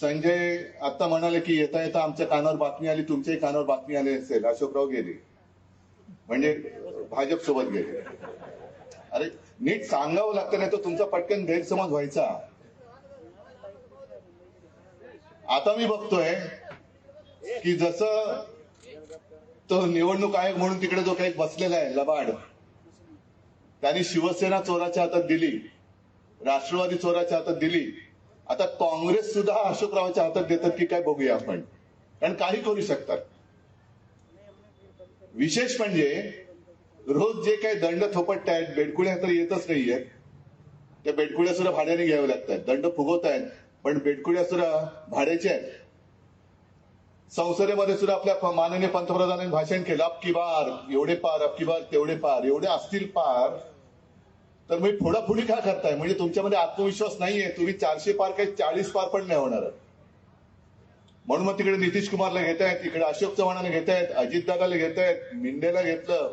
संजय आता म्हणाले की येता येता आमच्या कानावर बातमी आली तुमच्याही कानावर बातमी आली असेल. अशोकराव गेले. म्हणजे भाजप सोबत गेले. अरे नीट सांगावं लागतं नाही तर तुमचा पटकन गैरसमज व्हायचा. आता मी बघतोय की जसं तो निवडणूक आयोग म्हणून तिकडे जो काही बसलेला आहे लबाड त्यांनी शिवसेना चोराच्या हातात दिली राष्ट्रवादी चोराच्या हातात दिली आता काँग्रेस सुद्धा अशोकरावांच्या हातात देतात की काय बघूया आपण. कारण काही करू शकतात. विशेष म्हणजे रोज जे काही दंड थोपटतायत बेडकुड्या तर येतच नाहीयेत. त्या बेडकुड्या सुद्धा भाड्याने घ्याव्या लागतात. दंड फुगवतायत पण बेडकुड्या सुद्धा भाड्याच्या आहेत. संसदेमध्ये सुद्धा आपल्या माननीय पंतप्रधानांनी भाषण केलं अबकी बार एवढे पार अबकी बार तेवढे पार एवढे असतील पार. तर मी फोडाफोडी का करताय? म्हणजे तुमच्यामध्ये आत्मविश्वास नाहीये. तुम्ही चारशे पार काही चाळीस पार पण नाही होणार. म्हणून मग तिकडे नितीश कुमारला घेत आहेत इकडे अशोक चव्हाणाला घेत आहेत अजितदादाला घेत आहेत मिंडेला घेतलं.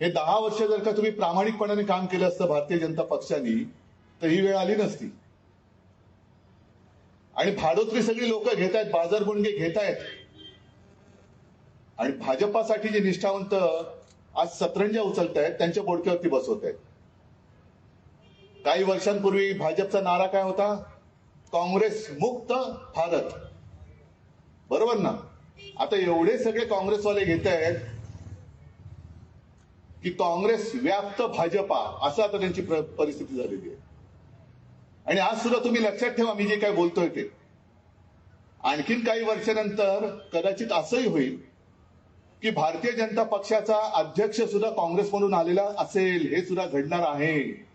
हे दहा वर्ष जर का तुम्ही प्रामाणिकपणाने काम केलं असतं भारतीय जनता पक्षाने तर ही वेळ आली नसती. आणि भाडोत्री सगळी लोक घेत आहेत बाजार गुंडे घेत आहेत आणि भाजपासाठी जे निष्ठावंत आज सतरंजा उचलत आहेत त्यांच्या बोडक्यावरती बसवत आहेत काही वर्षांपूर्वी भाजपचा नारा काय होता? काँग्रेस मुक्त भारत. बरोबर ना? आता एवढे सगळे काँग्रेसवाले घेत आहेत की काँग्रेस व्याप्त भाजपा असं आता त्यांची प्र- परिस्थिती झालेली आहे. आणि आज सुद्धा तुम्ही लक्षात ठेवा मी जे काय बोलतोय ते. आणखीन काही वर्षानंतर कदाचित असंही होईल की भारतीय जनता पक्षाचा अध्यक्ष सुद्धा काँग्रेसमधून आलेला असेल हे सुद्धा घडणार आहे.